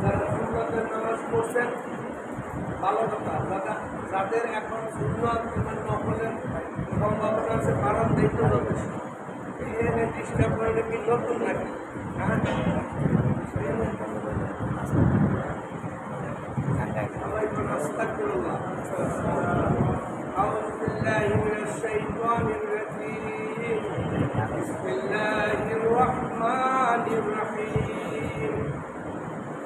যারা সুন্নতের নামাজ পড়ছেন ভালো কথা যারা যাদের এখন সুন্নত এবং নকলের সম্ভাবনা আছে কারণ দেখতে যথেষ্ট এখানে ডিস্টার্ব করে কি নতুন নাকি হ্যাঁ সবাই তো নাস্তা করল أعوذ بالله من الشيطان الرجيم بسم الله الرحمن الرحيم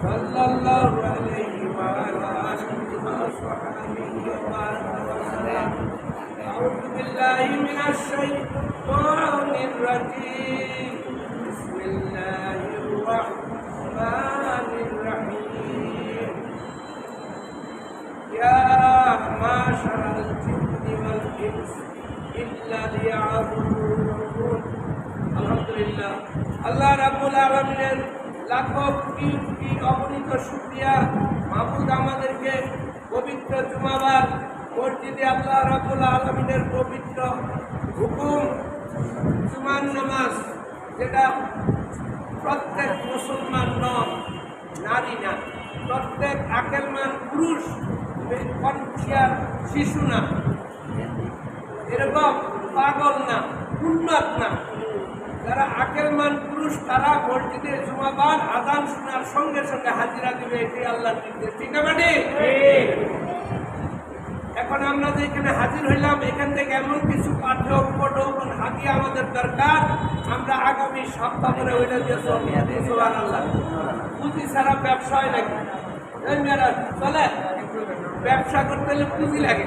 صلى الله عليه وعلى آله وصحبه وسلم. أعوذ بالله من الشيطان الرجيم. بسم الله الرحمن الرحيم. يا معشر الجن والإنس إلا ليعبدون. الحمد لله. الله رب العالمين. লাখো কোটি কোটি অগণিত শুকরিয়া। মাহমুদ আমাদেরকে পবিত্র জুমাবার মসজিদে আল্লাহ রাব্বুল আলামিনের পবিত্র হুকুম, জুমার নামাজ, যেটা প্রত্যেক মুসলমান নারী না। প্রত্যেক আকেলমান পুরুষ কনসিয়ার শিশু না। এরকম পাগল না, উন্নত না। যারা আকেলমান পুরুষ, তারা মসজিদে জুমাবার আদান শোনার সঙ্গে সঙ্গে হাজিরা দিবে এটি আল্লাহ নির্দেশ। ঠিক মানে এখন আমরা যে এখানে হাজির হইলাম, এখান থেকে এমন কিছু পাঠ্য উপঢৌকন হাতিয়ে আমাদের দরকার। আমরা আগামী সপ্তাহ করে ওইটা দিয়ে আল্লাহ পুঁজি ছাড়া ব্যবসা হয় নাকি? চলে। ব্যবসা করতে হলে পুঁজি লাগে।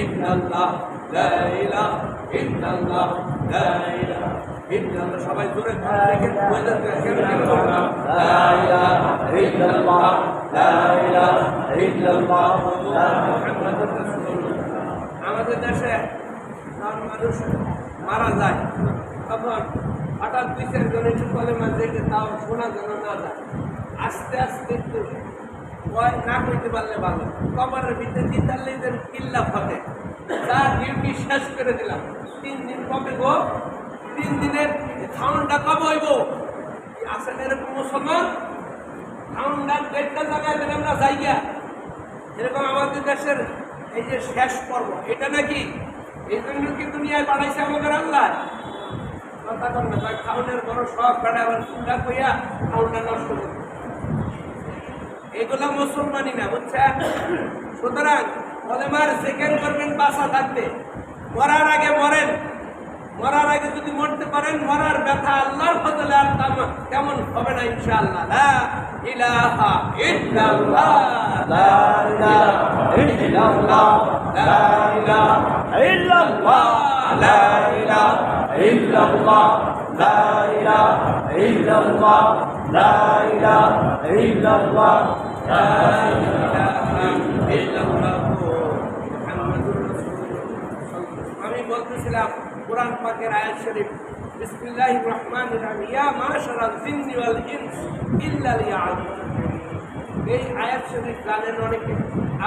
ইন্নাল্লাহ, লা ইলাহা ইন্নাল্লাহ, লা ইলাহা ইন্নাল্লাহ। সবাই আমাদের দেশে মানুষ মারা যায়, তখন হঠাৎ দুই চারজনের কলেমা দেখে তাও শোনা যেন না যায়। আস্তে আস্তে ভয় না করতে পারলে ভালো। কবরের ভিতরে তিন চারলেদের কিল্লা ফতে তার ডিউটি শেষ করে দিলাম। তিন দিন কবে গো? তিন দিনের খাউনটা কবে হইব? আসেন এরকম মুসলমান খাউনটা দেড়টা জায়গায় যেন আমরা যাইয়া এরকম আমাদের দেশের এই যে শেষ পর্ব, এটা নাকি? এই জন্য কি দুনিয়ায় বাড়াইছে আমাদের আল্লাহ? কথা কর না খাওয়ানোর বড় শখ বেড়া আবার কইয়া খাওয়ানটা নষ্ট করে। এগুলা মুসলমানি না, বুঝছেন? সুতরাং কলেমার সেকেন্ড করবেন, বাসা থাকতে মরার আগে মরেন। মরার আগে যদি মরতে পারেন, মরার ব্যথা আল্লাহর বদলে আর তেমন হবে না, ইনশাআল্লাহ। লা ইলাহা ইল্লাল্লাহ। লা ইলাহা ইল্লাল্লাহ। লা ইলাহা ইল্লাল্লাহ। লা ইলাহা ইল্লাল্লাহ। লা ইলাহা ইল্লাল্লাহ। لا إله إلا الله لا إله إلا الله لا আমি বলতেছিলাম কোরআন পাকের আয়াত শরীফ বিসমিল্লাহির রহমানির রহিম ইয়া মাশারাল জিন্নি ওয়াল ইনস ইল্লা লিয়াবুদুন এই আয়াত শরীফ জানেন অনেকে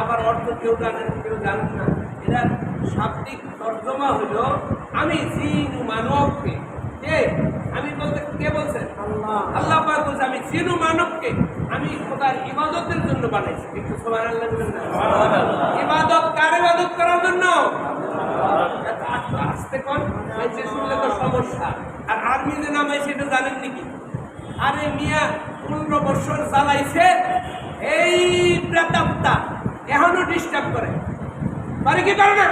আবার অর্থ কেউ জানেন কেউ জানেন না এরা শাব্দিক তর্জমা হলো আমি জিন মানবকে কে? আমি বলতে কে বলছেন আল্লাহ। আল্লাহ পাক বলছে আমি জিন মানবকে আমি খোদার ইবাদতের জন্য বানাইছি। একটু সবার আল্লাহ ইবাদত কার ইবাদত করার জন্য? আস্তে কর বেঁচে শুনলে তো সমস্যা। আর আর্মি যে নামাই সেটা জানেন নাকি? আরে মিয়া পনেরো বছর চালাইছে এই প্রেতাত্মা এখনও ডিস্টার্ব করে। পারে কি পারে না?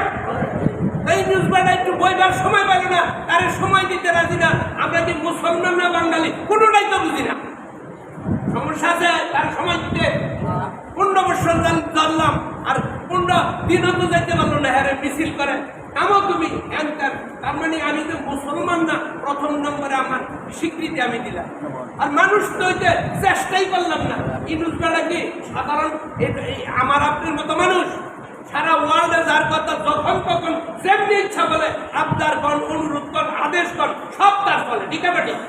এই নিউজ একটু বইবার সময় পাইল না। তারে সময় দিতে রাজি না। আমরা কি মুসলমান না বাঙালি? কোনোটাই তো বুঝি না। সমস্যা আছে, তার সময় দিতে। পনেরো বছর জানলাম, আর পনেরো দিনও তো যেতে পারল না। হ্যাঁ মিছিল করে। আমও তুমি অ্যাঙ্কার তার মানে আমি তো মুসলমান না। প্রথম নম্বরে আমার স্বীকৃতি আমি দিলাম। আর মানুষ তো হইতে চেষ্টাই করলাম না। ইনুস বেড়া কি সাধারণ আমার আপনার মতো মানুষ? সারা ওয়ার্ল্ডে যার কথা যখন তখন যেমনি ইচ্ছা বলে আবদার কন অনুরোধ কর আদেশ কর সব তার বলে ঠিক আছে ঠিক?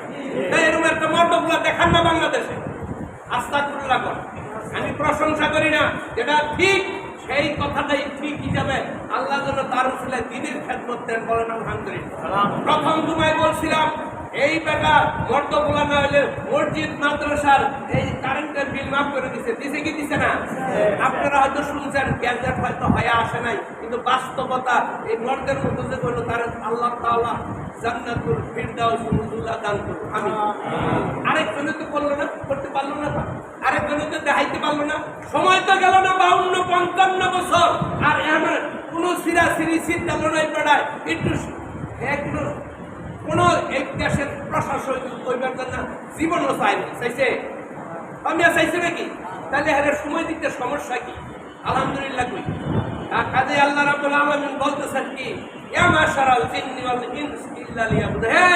তাই এরকম একটা মণ্ডপগুলো দেখান না বাংলাদেশে। আস্তাকুল্লাহ কর। আমি প্রশংসা করি না যেটা ঠিক সেই কথাটাই ঠিক হিসাবে আল্লাহ যেন তার উসিলে দিনের খেদমত দেন বলেন আলহামদুলিল্লাহ। প্রথম তোমায় বলছিলাম এই বেটা মর্দগুলা না হলে মসজিদ, মাদ্রাসার এই কারেন্টের বিল মাফ করে দিছে। দিছে কি দিছে না? আপনারা হয়তো শুনছেন, গ্যাজেট হয়তো হয়ে আসে নাই, কিন্তু বাস্তবতা এই মর্দের যে করল তার আল্লাহ তাআলা জান্নাতুল ফিরদাউস নুজুলা দান করুন আমি। আরেকজনে তো করল না, করতে পারল না। আরেকজনে তো দেখাইতে পারল না। সময় তো গেল না, বাউন্ন, পঞ্চান্ন বছর। আর এমন কোনো সিরা সিরি সিট গেল না এই একটু একটু কোনো এক দেশের প্রশাসন কইবার জন্য জীবনও চাইনি চাইছে? আমি চাইছে নাকি? তাহলে হ্যাঁ সময় দিতে সমস্যা কি? আলহামদুলিল্লাহ কই। আর কাজে আল্লাহ রাব্বুল আলামিন বলতেছেন কি মাশারাল জিন্নি ওয়াল ইনস ইল্লা লিয়াবুদ। হে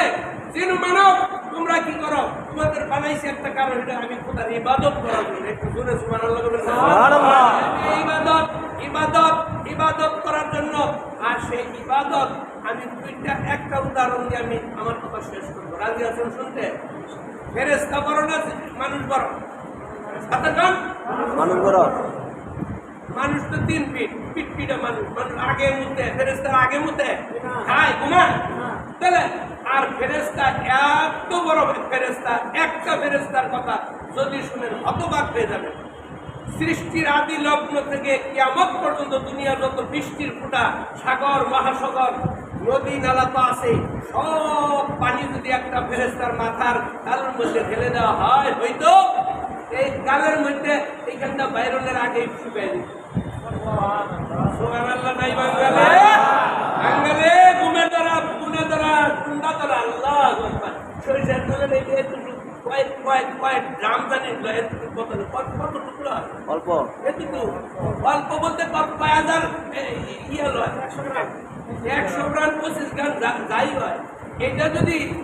জিন ও মানব তোমরা কি করো? তোমাদের বানাইছে একটা কারণ এটা আমি খোদার ইবাদত করার জন্য। একটু জোরে ইবাদত ইবাদত ইবাদত করার জন্য আর সেই ইবাদত আমি দুইটা একটা উদাহরণ দিয়ে আমি আমার কথা শেষ করব। রাজি আছেন শুনতে? ফেরেস্তা বড় না মানুষ বড়? সাথে মানুষ বড়। মানুষ তো তিন ফিট পিট পিটে মানুষ। মানুষ আগে মুতে ফেরেস্তার আগে মুতে? খায় ঘুমান। তাহলে আর ফেরেস্তা এত বড় ফেরেস্তা একটা ফেরেস্তার কথা যদি শুনেন হতবাক হয়ে যাবে। সৃষ্টির আদি লগ্ন থেকে কেমন পর্যন্ত দুনিয়ার যত বৃষ্টির ফুটা সাগর মহাসাগর নদী নালা তো আছে সব পানি যদি একটা ফেরেস্তার মাথার তালের মধ্যে ঢেলে দেওয়া হয় হয়তো এই গালের মধ্যে এইখানটা বাইরনের আগেই শুকাই দিত সুবহানাল্লাহ নাই বাঙালে বাঙালে গুণে দ্বারা গুণে দ্বারা কুন্ডা দ্বারা আল্লাহ সরিষার তেলের এই এতটুকু কয়েক কয়েক কয়েক গ্রাম জানি এতটুকু কত কত কত টুকরো? অল্প। অল্প বলতে কত কয় হাজার ইয়ে লয় একশো গ্রাম। পঁচিশ গ্রাম যা- যাই হয়। এটা যদি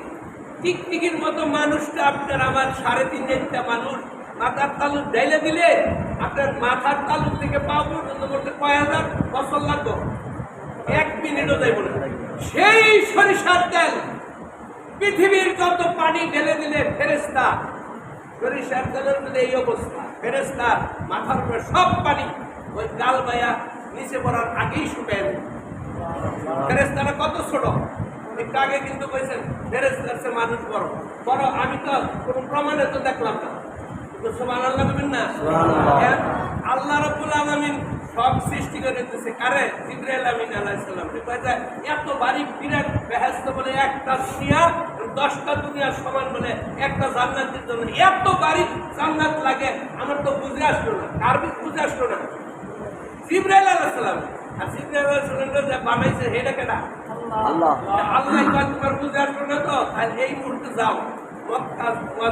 টিকটিকির মতো মানুষটা আপনার আমার সাড়ে তিন চারটা মানুষ, মাথার তালুক ডাইলে দিলে আপনার মাথার তালুক থেকে পা পর্যন্ত করতে কয় হাজার? বছর লাগবে। এক মিনিটও যাইব না। সেই সরিষার তেল পৃথিবীর যত পানি ঢেলে দিলে ফেরেস্তা সরিষার তেলের মধ্যে এই অবস্থা। ফেরেস্তা মাথার উপরে সব পানি। ওই গাল বায়া নিচে পড়ার আগেই শুকায় ফেরেস্তারা কত ছোট? একটু আগে কিন্তু কইছেন ফেরেস্তার চেয়ে মানুষ বড়। বড় আমি তো কোনো প্রমাণে তো দেখলাম না। কিন্তু সুবহান আল্লাহ বলবেন না? হ্যাঁ, আল্লাহ রাব্বুল আলামিন সব সৃষ্টি করে দিতেছে কারে? আমিন এত বাড়ি বিরাট বেহেশত বলে একটা দুনিয়া দশটা দুনিয়ার সমান বলে একটা জান্নাতের জন্য। এত বাড়ি জান্নাত লাগে আমার তো বুঝে আসলো না। কার বুঝে আসলো না? জিব্রাইল আলাইহিস সালাম। আর যে বানাইছে আল্লাহ। আল্লাহ তো তাহলে এই মুহূর্তে যাও। মক্কা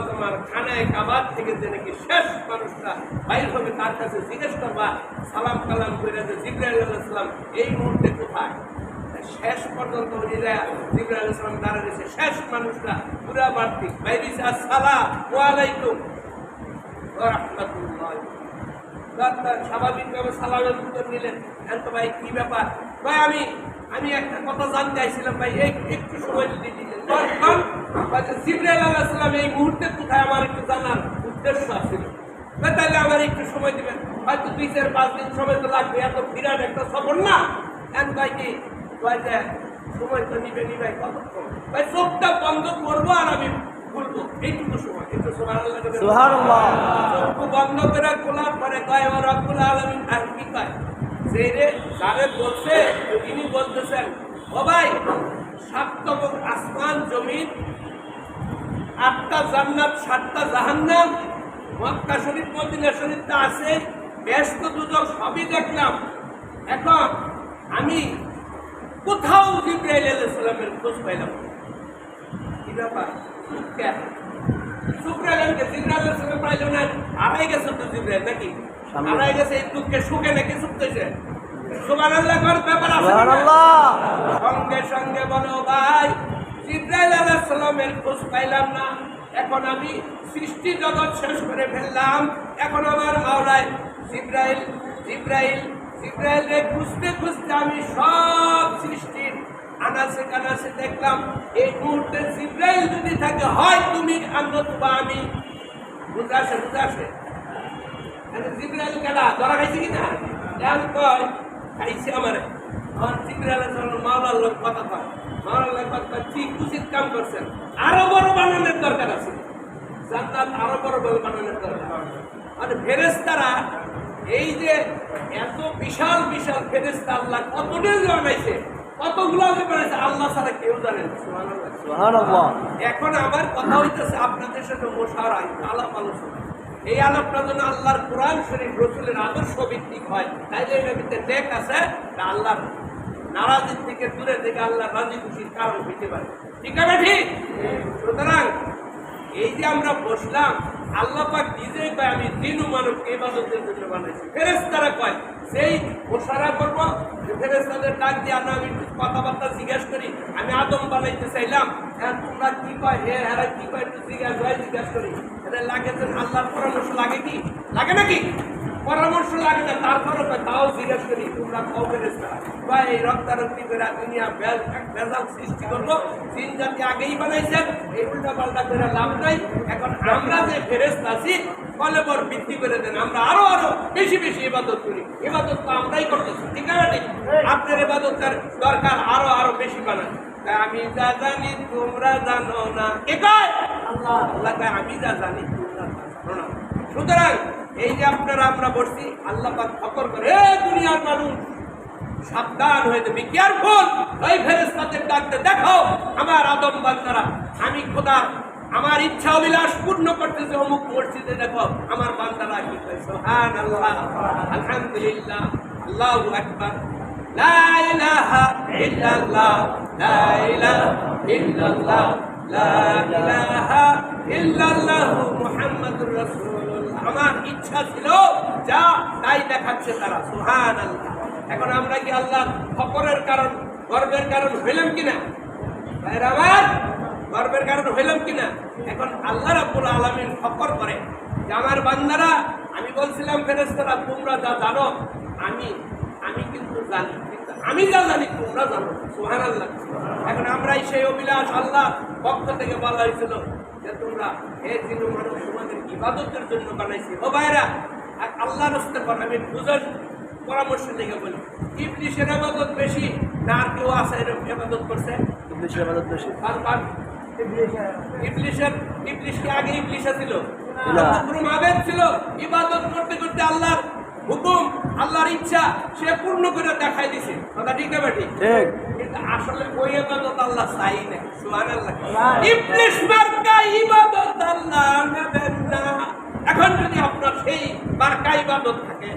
তোমার খানায় কাবাদ থেকে যে নাকি শেষ মানুষটা বাইর হবে তার কাছে জিজ্ঞেস করবা সালাম কালাম করে যে জিব্রাইল আলাইহিস সালাম এই মুহূর্তে কোথায়? শেষ পর্যন্ত উনিরা জিব্রাইল আলাইহিস সালাম দাঁড়িয়েছে শেষ মানুষটা পুরা বাড়তি। বাইরিছে আসসালাম ওয়া রাহমাতুল্লাহ। ডাক্তার স্বাভাবিকভাবে সালামের উত্তর নিলেন। তো ভাই কি ব্যাপার? ভাই আমি আমি একটা কথা জানতে চাইছিলাম ভাই এক- একটু সময় যদি দিতেন। তখন জিব্রাইল এই মুহূর্তে কোথায়? আমার একটু জানার উদ্দেশ্য ভাই, তাহলে আমার একটু সময় দিবেন। হয়তো দুই চার পাঁচ দিন সময় তো লাগবে এত বিরাট একটা সফর না? এখন ভাই কি? ভাই যে সময় তো নিবে নিবে কতক্ষণ? ভাই চোখটা বন্ধ করব আর আমি খুলবো এইটুকু সময় একটু সুবহানাল্লাহ চক্ষু বন্ধ করে খোলার পরে কয় ও রব্বুল আলামিন আর কি কয়? সেই রে যারে বলছে তিনি বলতেছেন ও ভাই সাততম আসমান জমিন আটটা জান্নাত সাতটা জাহান্নাম মক্কা শরীফ মদিনা শরীফ তো আছে ব্যস্ত দুজন সবই দেখলাম। এখন আমি কোথাও জিব্রাইল আলাইহিসসালামের খোঁজ পাইলাম কি ব্যাপার? চুপ কেন চুপ রাখলেন কে? জিব্রাইল আলাইহিসসালাম পাইলো না। আড়াই গেছে তো জিব্রাইল নাকি? আড়াই গেছে এই দুঃখে সুখে নাকি চুপতেছে সুবহানাল্লাহ কর ব্যাপার আছে সুবহানাল্লাহ। সঙ্গে সঙ্গে বলো ভাই জিব্রাইল আলাইহিস সালামের খোঁজ পাইলাম না। এখন আমি সৃষ্টি জগৎ শেষ করে ফেললাম। এখন আমার মাওলায় জিব্রাইল জিব্রাইল জিব্রাইল রে খুঁজতে খুঁজতে আমি সব সৃষ্টির আনাসে কানাসে দেখলাম এই মুহূর্তে জিব্রাইল যদি থাকে হয় তুমি আন্দত বা আমি। বুঝে আসে বুঝে আসে। আরে জিব্রাইল কেডা? ধরা খাইছে কি না এখন কয় খাইছে আমারে। আমার জিব্রাইল মাওলার লোক কথা কয়। মাওলার লোক কথা কয়, ঠিক উচিত কাম করছেন। আরও বড় বানানোর দরকার আছে। জান্নাত আরও বড় বড় বানানোর দরকার মানে ফেরেশতারা এই যে এত বিশাল বিশাল ফেরেশতা আল্লাহ কতটা যে বানাইছে কতগুলো যে বানাইছে আল্লাহ ছাড়া কেউ জানে এখন আমার কথা হইতেছে আপনাদের সাথে মোশারা আলাপ আলোচনা। এই আলাপটা যেন আল্লাহর কোরআন শরীফ রসুলের আদর্শ ভিত্তিক হয়। তাইলে এটার ভিতরে দেখ আছে তা আল্লাহর নারাজির থেকে দূরে থেকে আল্লাহ রাজি খুশির কারণ হইতে পারে। ঠিক আছে ঠিক? সুতরাং এই যে আমরা বসলাম আল্লাহ পাক নিজেই কয়, আমি দিনু মানবকে ইবাদতের জন্য বানাইছি। ফেরেশতারা কয়, সেই মোশারা করব ফেরেশতাদের ডাক দিয়ে আমি একটু কথাবার্তা জিজ্ঞেস করি, আমি আদম বানাইতে চাইলাম। হ্যাঁ তোমরা কি কয়? হে হ্যাঁ কি কয়? একটু জিজ্ঞাসা হয় জিজ্ঞাসা করি। এটা লাগে আল্লাহর পরামর্শ লাগে কি? লাগে নাকি? পরামর্শ লাগে না তারপরে তাও জিজ্ঞেস করি তোমরা ফেরেশতারা কয় এই রক্তারক্তি করে দুনিয়া বেজাল সৃষ্টি করব তিন জাতি আগেই বানাইছেন এই উল্টা পাল্টা করে লাভ নাই। এখন আমরা যে ফেরেস্ত আছি কলেবর বৃদ্ধি করে দেন আমরা আরও আরও বেশি বেশি ইবাদত করি। ইবাদত তো আমরাই করতেছি ঠিক আছে আপনার ইবাদতের দরকার আরও আরও বেশি বানান। তাই আমি যা জানি তোমরা জানো না। কে কয়? আল্লাহ। আমি যা জানি তোমরা জানো না। সুতরাং এই যে আপনারা, আমরা বসছি আল্লাহ পাক ফকর করে দুনিয়ার মানুষ, সাবধান হয়ে যাবে কেয়ারফুল ওই ফেরেস্তাদের ডাকতে দেখো, আমার আদম বান্দারা, আমি খোদা, আমার ইচ্ছা অভিলাষ পূর্ণ করতেছে, অমুক মসজিদে দেখো, আমার বান্দারা কি কয় সুবহান আল্লাহ আলহামদুলিল্লাহ, আল্লাহু আকবার। লা ইলাহা ইল্লাল্লাহ, লা ইলাহা ইল্লাল্লাহ, লা ইলাহা ইল্লাল্লাহ মুহাম্মাদুর রাসূলুল্লাহ। আমার ইচ্ছা ছিল, যা তাই দেখাচ্ছে তারা, সুবহানাল্লাহ। এখন আমরা কি আল্লাহ ফকরের কারণ, গর্বের কারণ হইলাম কিনা? ভাইরা আমার গর্বের কারণ হইলাম কিনা? এখন আল্লাহ রাব্বুল আলামিন ফকর করে যে আমার বান্দারা, আমি বলছিলাম, ফেরেশতারা, তোমরা যা জানো, আমি আমি কিন্তু জানি, কিন্তু আমি যা জানি, তোমরা জানো, সুবহানাল্লাহ। এখন আমরাই সেই অভিলাষ আল্লাহ পক্ষ থেকে বলা হয়েছিল যে তোমরা হে দিন মানুষ তোমাদের ইবাদতের জন্য বানাইছি। ও ভাইরা আর আল্লাহ রস্তে পর আমি বুঝার পরামর্শ বলি ইবলিশের আবাদত বেশি না আর কেউ আছে এরকম আবাদত করছে? ইবলিশের বেশি। ইবলিশের আগে ইবলিশ ছিল? ছিল ইবাদত করতে করতে আল্লাহর হুকুম আল্লাহর ইচ্ছা সে পূর্ণ করে দেখাই দিছে। কথা ঠিক না ঠিক ঠিক। কিন্তু আসলে ওই ইবাদত আল্লাহ চাই না। সুবহানাল্লাহ। ইবলিশ মার্কা ইবাদত আল্লাহ নেবেন না। এখন যদি আপনার সেই মার্কা ইবাদত থাকে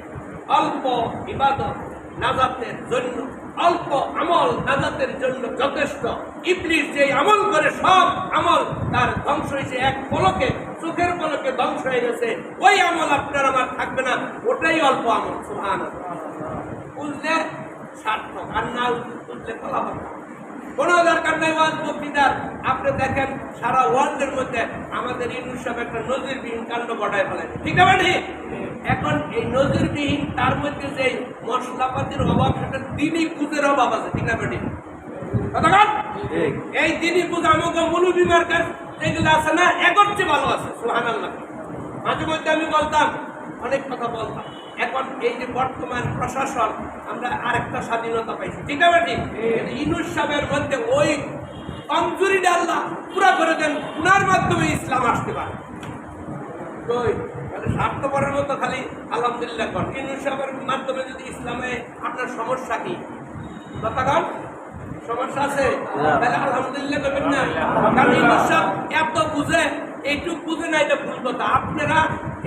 অল্প ইবাদত নাজাতের জন্য অল্প আমল নাজাতের জন্য যথেষ্ট। ইবলিশ যে আমল করে, সব আমল তার ধ্বংস হয়েছে। এক পলকে, চোখের পলকে ধ্বংস হয়ে গেছে। ওই আমল আপনার আমার থাকবে না। ওটাই অল্প আমল সুহান বুঝলে? সার্থক। আর না বুঝলে ফলাফল। কোনো দরকার নাই ওয়াজ বক্তৃতার আপনি দেখেন সারা ওয়ার্ল্ডের মধ্যে আমাদের ইউনুস সাহেব একটা নজিরবিহীন কাণ্ড ঘটায় ফেলে ঠিক আছে ঠিক এখন এই নজিরবিহীন তার মধ্যে যে মশলাপাতির অভাব সেটা দিনই পুজোর অভাব আছে। ঠিক আছে ঠিক। কতক্ষণ এই দিনই পুজো আমাকে মনুবি মার্কার যেগুলো আছে না এগোচ্ছে ভালো আছে। সুহান আল্লাহ মাঝে মধ্যে আমি বলতাম অনেক কথা বলতাম। এখন এই যে বর্তমান প্রশাসন আমরা আরেকটা স্বাধীনতা পাইছি। ঠিক আছে ঠিক? ইনুস সাহেবের মধ্যে ওই কমজুরিটা আল্লাহ পুরা করে দেন উনার মাধ্যমে ইসলাম আসতে পারে। মানে স্বার্থপরের মতো খালি আলহামদুলিল্লাহ কর। ইনুস সাহেবের মাধ্যমে যদি ইসলামে আপনার সমস্যা কি? কথাগণ সমস্যা আছে? তাহলে আলহামদুলিল্লাহ করবেন না। কারণ ইনুস সাহেব এত বুঝে এইটুক বুঝে না এটা ভুল কথা। আপনারা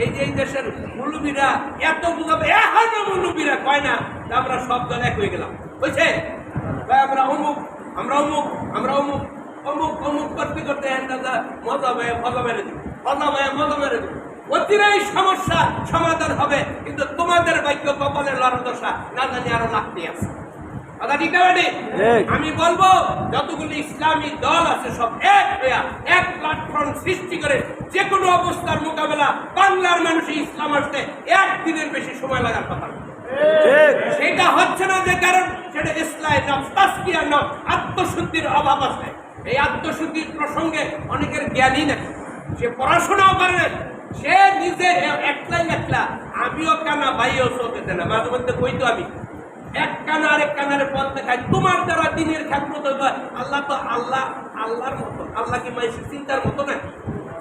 এই যে এই দেশের মুলুবিরা, এত বুঝাবে এখনও মুলুবিরা কয় না আমরা সব দল এক হয়ে গেলাম। বুঝছে আমরা অমুক আমরা অমুক আমরা অমুক অমুক অমুক করতে করতে একটা মজা ভাই মজা মেরে দিই মজা ভাই মজা মেরে দিই অতিরাই সমস্যা, সমাধান হবে, কিন্তু তোমাদের বাক্য কপালের লড়দশা না জানি আরও লাগতে আছে। কথা ঠিক না আমি বলব যতগুলি ইসলামী দল আছে সব এক হইয়া এক প্ল্যাটফর্ম সৃষ্টি করে যে কোনো অবস্থার মোকাবেলা বাংলার মানুষই ইসলাম আসতে একদিনের বেশি সময় লাগার কথা। সেটা হচ্ছে না যে কারণ সেটা ইসলাই নফ তাস্কিয়া নফ আত্মশুদ্ধির অভাব আছে। এই আত্মশুদ্ধির প্রসঙ্গে অনেকের জ্ঞানই নেই। সে পড়াশোনাও করে না সে নিজে একলাই একলা আমিও কানা ভাইও চোখে দেয় না। মাঝে মধ্যে কই তো আমি এক কানা আরেক কানারে পথ দেখায় তোমার দ্বারা দিনের খ্যাত আল্লাহ তো আল্লাহ, আল্লাহর মতো। আল্লাহ কি মানুষের চিন্তার মতো না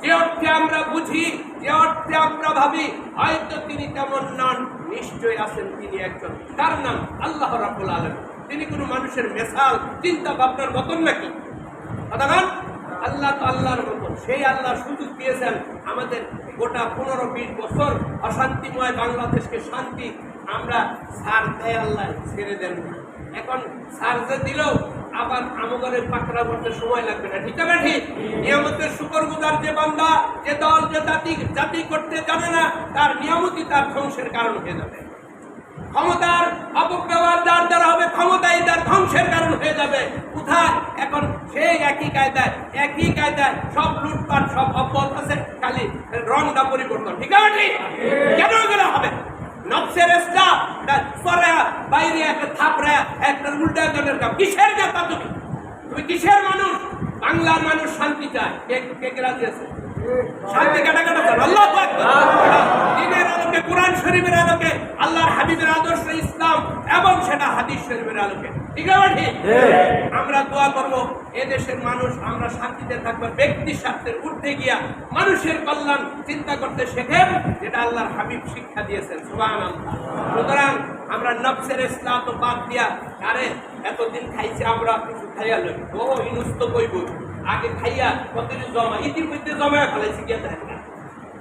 যে অর্থে আমরা বুঝি, যে অর্থে আমরা ভাবি, হয়তো তিনি তেমন নন। নিশ্চয়ই আছেন তিনি একজন। তার নাম আল্লাহ রাবুল আলম তিনি কোনো মানুষের মেশাল চিন্তা ভাবনার মতন নাকি? কথাগান আল্লাহ তো আল্লাহর মতন সেই আল্লাহ সুযোগ দিয়েছেন আমাদের গোটা পনেরো বিশ বছর অশান্তিময় বাংলাদেশকে শান্তি আমরা সার দেয় আল্লাহ, ছেড়ে দেন এখন সার যে দিলেও আবার আমাদের পাকড়া করতে সময় লাগবে না। ঠিক আছে ঠিক? নিয়ামতের শুকর গুজার যে বান্দা, যে দল, যে জাতি জাতি করতে জানে না, তার নিয়ামতই তার ধ্বংসের কারণ হয়ে যাবে। ক্ষমতার অপব্যবহার যার দ্বারা হবে, ক্ষমতাই তার ধ্বংসের কারণ হয়ে যাবে। কোথায়? এখন সেই একই কায়দায় একই কায়দায় সব লুটপাট, সব অব্যাহত আছে, খালি রংটা পরিবর্তন। ঠিক আছে ঠিক? কেন হবে? নকশের স্টাফ পরে বাইরে একটা থাপড়া, একটা উল্টা জনের কাপ। কিসের নেতা তুমি? তুমি কিসের মানুষ? বাংলার মানুষ শান্তি চায়। কে কে রাজি আছে? শান্তি কাটা কাটা আল্লাহ দিনের আলোকে কোরআন শরীফের আলোকে আল্লাহর হাবিবের আদর্শ ইসলাম এবং সেটা হাদিস শরীফের আলোকে। ঠিক আছে আমরা দোয়া করব এ দেশের মানুষ আমরা শান্তিতে থাকব ব্যক্তি স্বার্থের ঊর্ধ্বে গিয়া মানুষের কল্যাণ চিন্তা করতে শেখেন যেটা আল্লাহর হাবিব শিক্ষা দিয়েছেন সুবাহ সুতরাং আমরা নফসের ইসলাম তো বাদ দিয়া আরে এতদিন খাইছি আমরা কিছু খাইয়া লই। ও ইনুস্ত কইব। আগে খাইয়া কতদিন জমা ইতিমধ্যে জমা ফেলাইছি গিয়া দেখেন।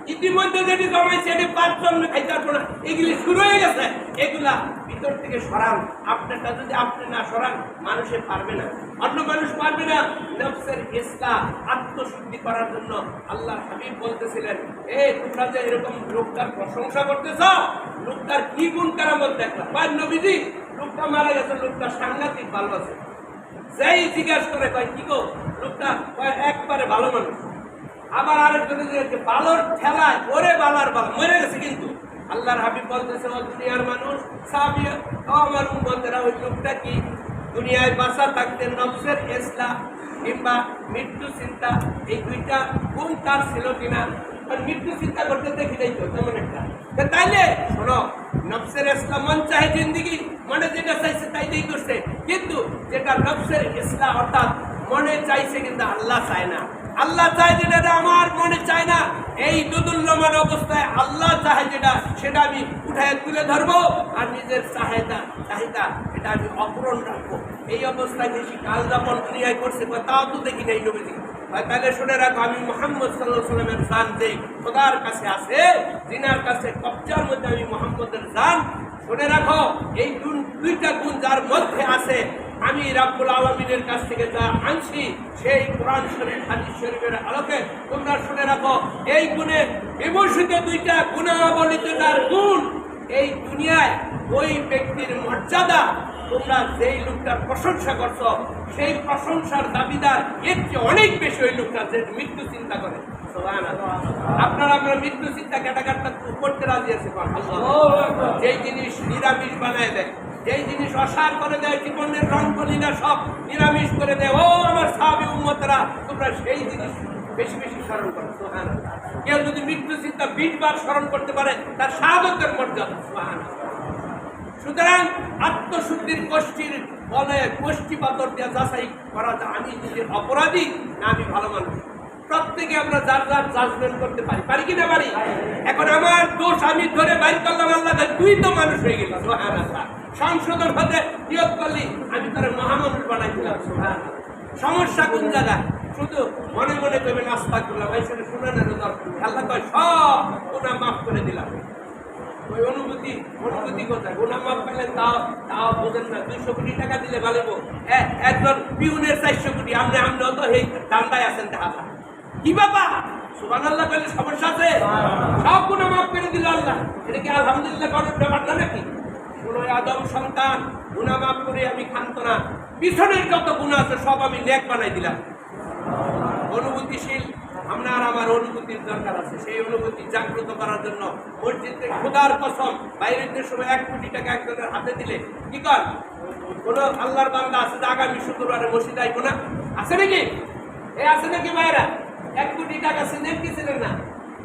ইতিমধ্যে যেটি জমাইছে এটি পাঁচজন খাইতে পারব না। এগুলি শুরু হয়ে গেছে। এগুলা ভিতর থেকে সরান। আপনারটা যদি আপনি না সরান, মানুষে পারবে না। অন্য মানুষ পারবে না। নফসের ইসলাম আত্মশুদ্ধি করার জন্য আল্লাহ হাবিব বলতেছিলেন, এ, তোমরা যে এরকম লোকটার প্রশংসা করতেছ, লোকটার কি গুণ কারামত দেখলাম বা নবীজি, লোকটা মারা গেছে, লোকটা সাংঘাতিক ভালো আছে। যেই জিজ্ঞাসা করে কয়, কি গো লোকটা কয়, একবারে ভালো মানুষ। আবার আরেকজনে বালর ঠেলায় ওরে বালার বাল, মরে গেছে কিন্তু। আল্লাহর হাবিব বলতেছে, ও দুনিয়ার মানুষ সাবিয়া ও আমার উম্মতেরা, ওই লোকটা কি দুনিয়ায় বাসা থাকতে নফসের ইসলা কিংবা মৃত্যু চিন্তা, এই দুইটা কোন তার ছিল কিনা? মৃত্যু চিন্তা করতে দেখি নাই তো, তেমন একটা। তাইলে শোনো নফসের ইসলাম মন চাহে জিন্দিগি মনে যেটা চাইছে তাই দিয়ে করছে। কিন্তু যেটা নফসের ইসলাম অর্থাৎ মনে চাইছে কিন্তু আল্লাহ চায় না। আল্লাহ চায় যেটা আমার মনে চায় না এই দুদুল্যমান অবস্থায় আল্লাহ চাহে যেটা সেটা আমি উঠায় তুলে ধরবো আর নিজের চাহিদা চাহিদা এটা আমি অপূরণ রাখব। এই অবস্থায় বেশি কাল যাপন দুনিয়ায় করছে কয়, তাও তো দেখি নাই নবীজি। তাহলে শুনে রাখো, আমি মোহাম্মদ সাল্লাহ সাল্লামের জান যেই খোদার কাছে আছে জিনার কাছে কবজার মধ্যে আমি মোহাম্মদের জান, শুনে রাখো, এই দুইটা গুণ যার মধ্যে আছে, আমি রাব্বুল আলমিনের কাছ থেকে যা আনছি, সেই কোরআন শরীফ, হাদিস শরীফের আলোকে তোমরা শুনে রাখো, এই গুণে বিভূষিত দুইটা গুণাবলিত তার গুণ, এই দুনিয়ায় ওই ব্যক্তির মর্যাদা তোমরা যেই লোকটার প্রশংসা করছ, সেই প্রশংসার দাবিদার এর চেয়ে অনেক বেশি ওই লোকটা যে মৃত্যু চিন্তা করে। আপনারা আমরা মৃত্যু চিন্তা ক্যাটাকারটা করতে রাজি আছে যেই জিনিস নিরামিষ বানায় দেয়, যেই জিনিস অসার করে দেয়, জীবনের রং কলিনা সব নিরামিষ করে দেয়, ও আমার সাহাবি উম্মতরা, তোমরা সেই জিনিস বেশি বেশি স্মরণ করো। কেউ যদি মৃত্যু চিন্তা বিশ বার স্মরণ করতে পারে, তার শাহাদতের মর্যাদা। সুতরাং আত্মশুদ্ধির গোষ্ঠীর বলে গোষ্ঠী পাতর দেওয়া যাচাই করা আমি নিজের অপরাধী না আমি ভালো মানুষ? প্রত্যেকে আমরা যার যার জাজমেন্ট করতে পারি। পারি কি না পারি? এখন আমার দোষ আমি ধরে বাইর করলাম আল্লাহ তুই তো মানুষ হয়ে গেল। সংশোধন হতে নিয়োগ করলি, আমি তার মহামানুষ বানাই দিলাম সমস্যা কোন জায়গায় শুধু মনে মনে করবেন আস্থা করলাম এই শুনে শুনে না আল্লাহ কয়, সব গুণা মাফ করে দিলাম। ওই অনুভূতি অনুভূতি কোথায়? গুণা মাপ পেলেন তাও তাও বোঝেন না। দুইশো কোটি টাকা দিলে ভালো একজন পিউনের চারশো কোটি আপনি আপনি তো এই দান্দায় আছেন দেখা কি বাবা সুবান আল্লাহ বলে সমস্যা আছে? সব গুণা মাফ করে দিল আল্লাহ। এটা কি আলহামদুলিল্লাহ করার ব্যাপারটা নাকি? কোনো আদম সন্তান গুণা মাফ করে আমি খান্ত না। পিছনের যত গুণা আছে সব আমি লেখ বানাই দিলাম। অনুভূতিশীল আপনার আমার অনুভূতির দরকার আছে। সেই অনুভূতি জাগ্রত করার জন্য মসজিদে খোদার কসম বাইরের দেশ এক কোটি টাকা একজনের হাতে দিলে কি কর? কোনো আল্লাহর বান্দা আছে যে আগামী শুক্রবারে মসজিদ আইব না? আছে নাকি? এ আছে নাকি ভাইরা? এক কোটি টাকা সিনেম কি ছিলেন না?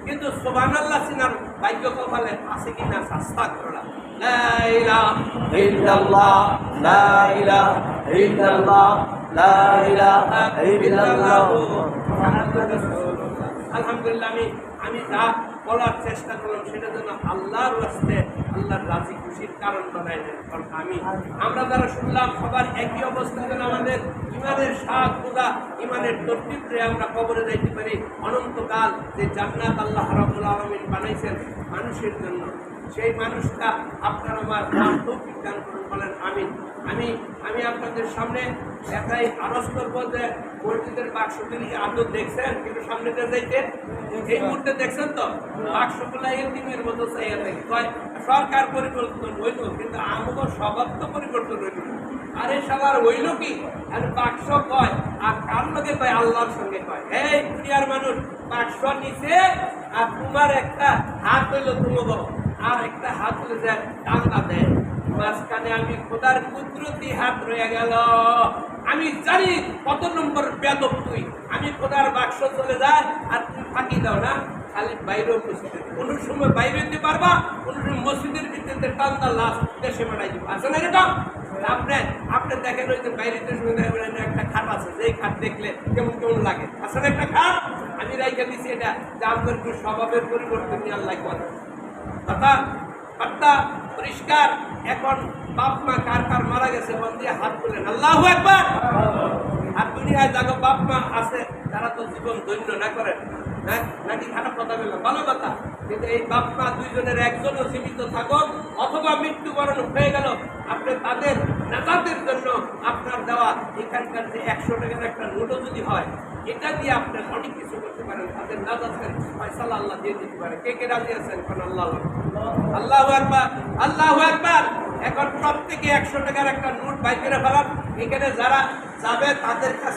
কিন্তু সোবান আল্লাহ সিনার ভাগ্য কপালে আছে কি না শাস্তা করা লা ইলাহা ইল্লাল্লাহ, লা ইলাহা ইল্লাল্লাহ আমরা যারা শুনলাম, সবার একই অবস্থা আমাদের ইমানের শাক ইমানের তর্তিত্রে আমরা কবরে যাইতে পারি। অনন্তকাল যে জান্নাত আল্লাহ রাবুল আলমিন বানাইছেন মানুষের জন্য। সেই মানুষটা আপনার আমার তৌফিক দান করুন বলেন, আমিন। আমি আমি আপনাদের সামনে একাই আরজ করব যে মসজিদের বাক্সটি আদর দেখছেন, কিন্তু সামনে যাইতে এই মুহূর্তে দেখছেন তো? বাক্সগুলা এতিমের মতো চাইয়া থাকে। সরকার পরিবর্তন হইল, কিন্তু আমাদের স্বভাব তো পরিবর্তন হইল। আরে সবার হইল কি? আর বাক্স কয়, আর কার লগে কয়? আল্লাহর সঙ্গে কয়। এই দুনিয়ার মানুষ বাক্স নিচে আর তোমার একটা হাত হইল তোমার। আর একটা হাত যায় টাঙ্গা দেয় মাঝখানে আমি খোদার কুদরতি হাত রয়ে গেল। আমি জানি কত নম্বর বেদব তুই। আমি খোদার বাক্স চলে যায় আর তুই ফাঁকি দাও না। খালি বাইরেও মসজিদে কোন সময় বাইরে দিতে পারবা, কোন সময় মসজিদের ভিতরে টান্দা লাশ দেশে মারাই দিব। আছে না এরকম? আপনি আপনি দেখেন ওই যে বাইরে দেখবেন একটা খাট আছে, যেই খাট দেখলে কেমন কেমন লাগে? আসলে একটা খাট? আমি রাইখে দিছি এটা। যে আপনার স্বভাবের পরিবর্তন আল্লাহ করে। কথা বার্তা পরিষ্কার। এখন বাপ মা কার কার মারা গেছে, মন দিয়ে হাত তুলেন। আল্লাহ একবার আর দুনিয়ায় যাগো, বাপ মা আছে, তারা তো জীবন ধন্য না করেন নাকি খারাপ কথা বললাম ভালো কথা। কিন্তু এই বাপ মা দুইজনের একজনও জীবিত থাকুক, অথবা মৃত্যুবরণ হয়ে গেল, আপনি তাদের নেতাদের জন্য আপনার দেওয়া এখানকার যে একশো টাকার একটা নোটও যদি হয় এটা দিয়ে আপনি অনেক কিছু করতে পারেন। তাদের নাজাতের ফয়সালা আল্লাহ দিয়ে দিতে পারে। কে কে রাজি আছেন? এখন আল্লাহ? আল্লাহ একবার আল্লাহ একবার এখন প্রত্যেকে একশো টাকার একটা নোট বাই করে ফেলান। এখানে যারা যাবে, তাদের কাছে